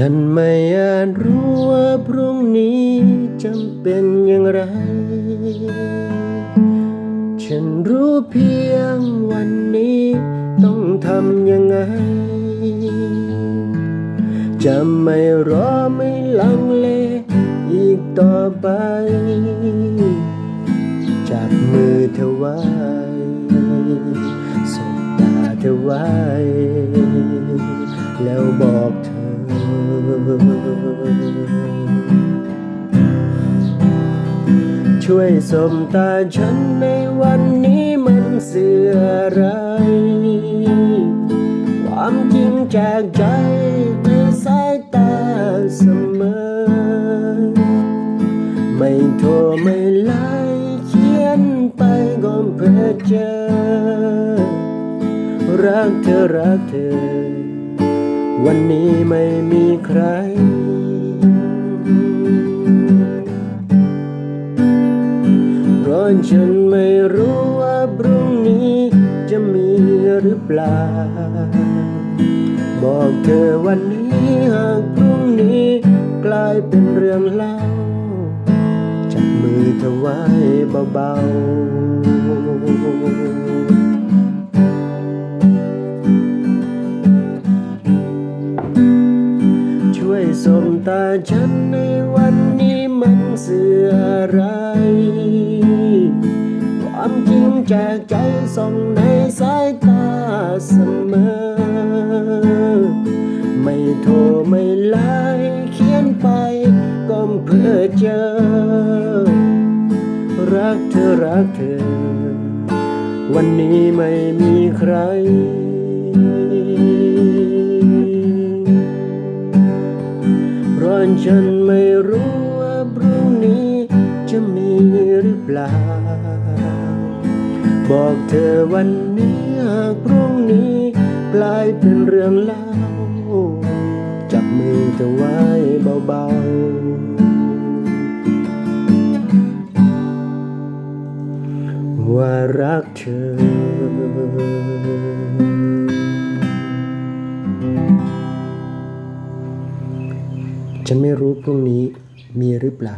ฉันไม่อาจรู้ว่าพรุ่งนี้จำเป็นอย่างไร ฉันรู้เพียงวันนี้ต้องทำยังไง จะไม่รอไม่ลังเลอีกต่อไป จับมือเธอไว้สบตาเธอไว้ ช่วยสมตาฉันในวันนี้มันเสื่ออะไร ความจริงจากใจในสายตาเสมอ ไม่โทรไม่ไลน์เขียนไปก็เพื่อเจอ รักเธอรักเธอ วันนี้ไม่มีใคร เพราะฉันไม่รู้ว่าพรุ่งนี้จะมีหรือเปล่า บอกเธอวันนี้หากพรุ่งนี้กลายเป็นเรื่องเล่า จับมือเธอไว้เบาๆช่วยสมตาฉันในวันนี้มันเสื่ออะไร ใจส่องในสายตาเสมอ ไม่โทรไม่ไลน์เขียนไปก็เพื่อเจอ รักเธอรักเธอ วันนี้ไม่มีใครเพราะฉันไม่รู้ว่าพรุ่งนี้จะมีหรือเปล่า บอกเธอวันนี้หากพรุ่งนี้กลายเป็นเรื่องเล่า จับมือเธอไว้เบาๆ ว่ารักเธอฉันไม่รู้พรุ่งนี้มีหรือเปล่า